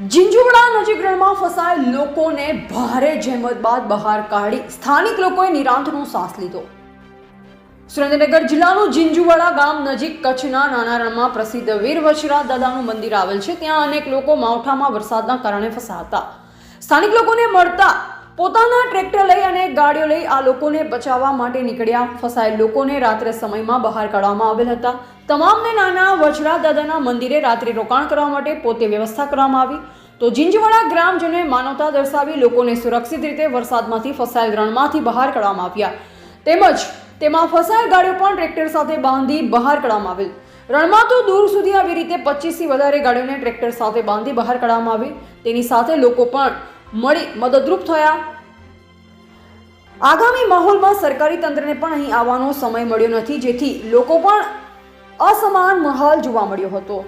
ઝીંઝુવાડા નજીક રણમાં ફસાયેલ લોકોને ભારે જહેમત બાદ બહાર કાઢી સ્થાનિક લોકોએ નિરાંતનો શ્વાસ લીધો. સુરેન્દ્રનગર જિલ્લાનું જિંજુવાડા ગામ નજીક કચ્છના નાના રણમાં પ્રસિદ્ધ વીર વશરા દાદાનું મંદિર આવેલ છે. ત્યાં અનેક લોકો માવઠામાં વરસાદના કારણે ફસાયા હતા સ્થાનિક લોકોને મળતા પોતાના ટ્રેક્ટર લઈ અને ગાડીઓ લઈ આ લોકોને બચાવવા માટે નીકળ્યા. ફસાયેલ લોકોને રાત્રે સમયમાં બહાર કાઢવામાં આવેલ હતા. તમામને નાના વજરા દાદાના મંદિરે રાત્રે રોકાણ કરવા માટે પોતે વ્યવસ્થા કરવામાં આવી. તો ઝીંઝવાડા ગ્રામજનોએ માનવતા દર્શાવી લોકોને સુરક્ષિત રીતે વરસાદમાંથી ફસાયેલ રણમાંથી બહાર કાઢવામાં આવ્યા. તેમજ તેમાં ફસાયેલ ગાડીઓ પણ ટ્રેક્ટર સાથે બાંધી બહાર કાઢવામાં આવેલ. રણમાં તો દૂર સુધી આવી રીતે પચીસથી વધારે ગાડીઓને ટ્રેક્ટર સાથે બાંધી બહાર કાઢવામાં આવી. તેની સાથે લોકો પણ મળી મદદરૂપ થયા. આગામી માહોલમાં સરકારી તંત્રને પણ અહીં આવવાનો સમય મળ્યો નથી, જેથી લોકો પણ અસમાન માહોલ જોવા મળ્યો હતો.